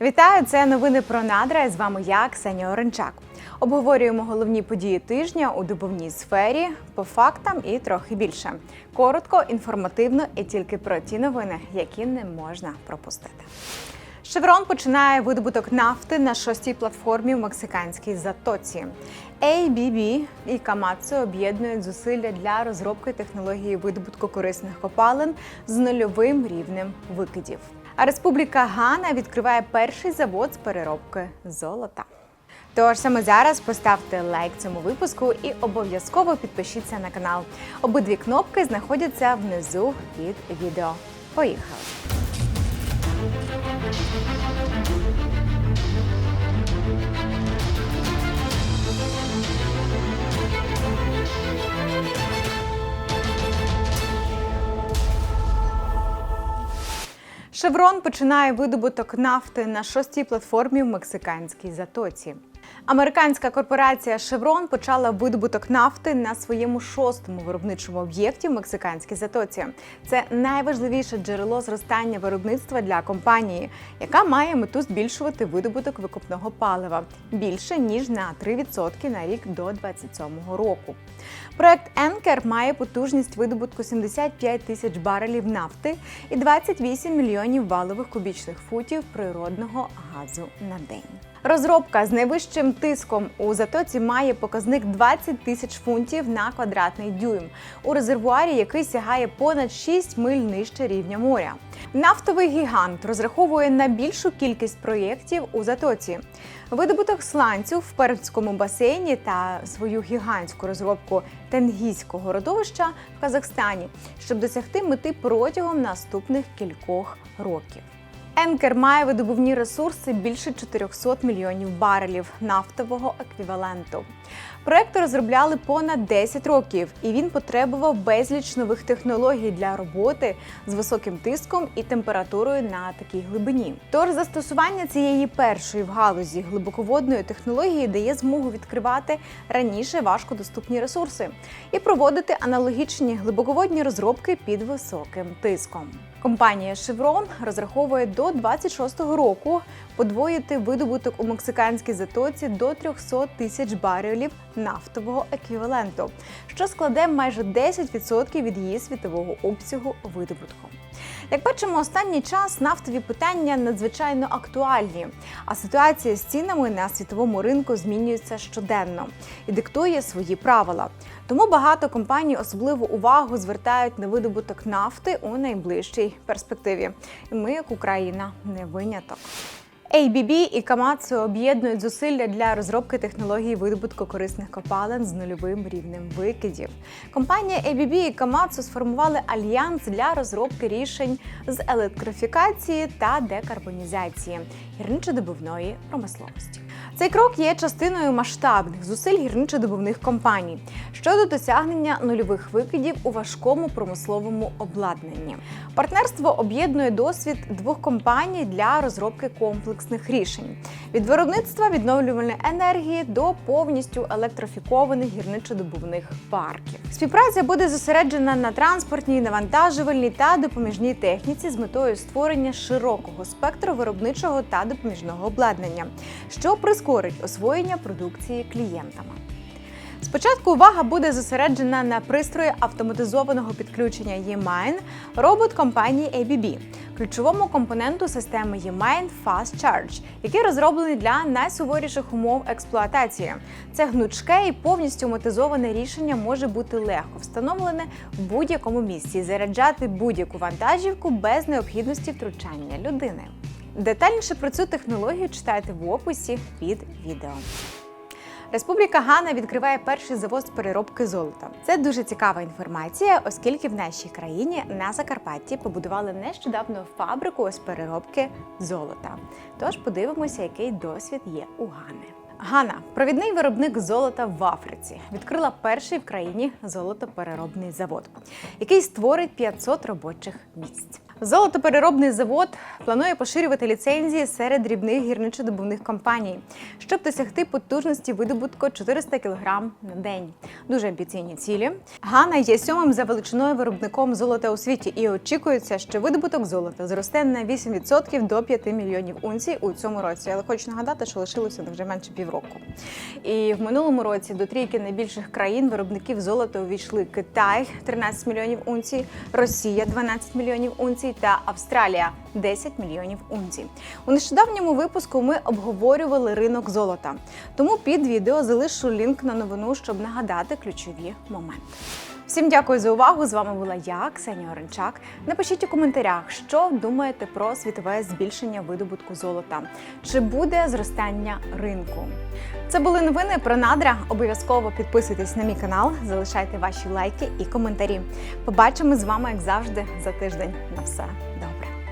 Вітаю! Це новини про надра. З вами я, Ксенія Оренчак. Обговорюємо головні події тижня у добовній сфері по фактам і трохи більше. Коротко, інформативно і тільки про ті новини, які не можна пропустити. Шеврон починає видобуток нафти на шостій платформі в мексиканській затоці. ABB і Камацу об'єднують зусилля для розробки технології видобутку корисних копалин з нульовим рівнем викидів. А Республіка Гана відкриває перший завод з переробки золота. Тож саме зараз поставте лайк цьому випуску і обов'язково підпишіться на канал. Обидві кнопки знаходяться внизу під відео. Поїхали! Шеврон починає видобуток нафти на шостій платформі в мексиканській затоці. Американська корпорація Шеврон почала видобуток нафти на своєму шостому виробничому об'єкті в мексиканській затоці. Це найважливіше джерело зростання виробництва для компанії, яка має мету збільшувати видобуток викопного палива більше ніж на 3% на рік до 2027 року. Проект Енкер має потужність видобутку 75 тисяч барелів нафти і 28 мільйонів валових кубічних футів природного газу на день. Розробка з найвищим тиском у затоці має показник 20 тисяч фунтів на квадратний дюйм у резервуарі, який сягає понад 6 миль нижче рівня моря. Нафтовий гігант розраховує на більшу кількість проєктів у затоці. Видобуток сланцю в пермському басейні та свою гігантську розробку Тенгізького родовища в Казахстані, щоб досягти мети протягом наступних кількох років. Енкер має видобувні ресурси більше 400 мільйонів барелів нафтового еквіваленту. Проект розробляли понад 10 років, і він потребував безліч нових технологій для роботи з високим тиском і температурою на такій глибині. Тож застосування цієї першої в галузі глибоководної технології дає змогу відкривати раніше важкодоступні ресурси і проводити аналогічні глибоководні розробки під високим тиском. Компанія Chevron розраховує до 26-го року подвоїти видобуток у мексиканській затоці до 300 тисяч барелів нафтового еквіваленту, що складе майже 10% від її світового обсягу видобутку. Як бачимо, останній час нафтові питання надзвичайно актуальні, а ситуація з цінами на світовому ринку змінюється щоденно і диктує свої правила. Тому багато компаній особливу увагу звертають на видобуток нафти у найближчій перспективі. І ми, як Україна, не виняток. ABB і Камацу об'єднують зусилля для розробки технології видобутку корисних копалин з нульовим рівнем викидів. Компанія ABB і Камацу сформували альянс для розробки рішень з електрифікації та декарбонізації гірничодобувної промисловості. Цей крок є частиною масштабних зусиль гірничодобувних компаній щодо досягнення нульових викидів у важкому промисловому обладнанні. Партнерство об'єднує досвід двох компаній для розробки комплексних рішень від виробництва відновлювальної енергії до повністю електрифікованих гірничодобувних парків. Співпраця буде зосереджена на транспортній, навантажувальній та допоміжній техніці з метою створення широкого спектру виробничого та допоміжного обладнання, що прискорить освоєння продукції клієнтами. Спочатку увага буде зосереджена на пристрої автоматизованого підключення E-Mine робот компанії ABB, ключовому компоненту системи E-Mine Fast Charge, який розроблений для найсуворіших умов експлуатації. Це гнучке і повністю мотизоване рішення може бути легко встановлене в будь-якому місці і заряджати будь-яку вантажівку без необхідності втручання людини. Детальніше про цю технологію читайте в описі під відео. Республіка Гана відкриває перший завод переробки золота. Це дуже цікава інформація, оскільки в нашій країні на Закарпатті побудували нещодавно фабрику з переробки золота. Тож подивимося, який досвід є у Гани. Гана, провідний виробник золота в Африці, відкрила перший в країні золотопереробний завод, який створить 500 робочих місць. Золотопереробний завод планує поширювати ліцензії серед дрібних гірничодобувних компаній, щоб досягти потужності видобутку 400 кг на день. Дуже амбіційні цілі. Гана є сьомим за величиною виробником золота у світі, і очікується, що видобуток золота зросте на 8% до 5 мільйонів унцій у цьому році. Але хочу нагадати, що лишилося вже менше півроку. І в минулому році до трійки найбільших країн виробників золота увійшли Китай 13 мільйонів унцій, Росія 12 мільйонів унцій та Австралія 10 мільйонів унцій. У нещодавньому випуску ми обговорювали ринок золота. Тому під відео залишу лінк на новину, щоб нагадати ключові моменти. Всім дякую за увагу. З вами була я, Ксенія Оренчак. Напишіть у коментарях, що думаєте про світове збільшення видобутку золота. Чи буде зростання ринку? Це були новини про надра. Обов'язково підписуйтесь на мій канал, залишайте ваші лайки і коментарі. Побачимо з вами, як завжди, за тиждень. На все добре.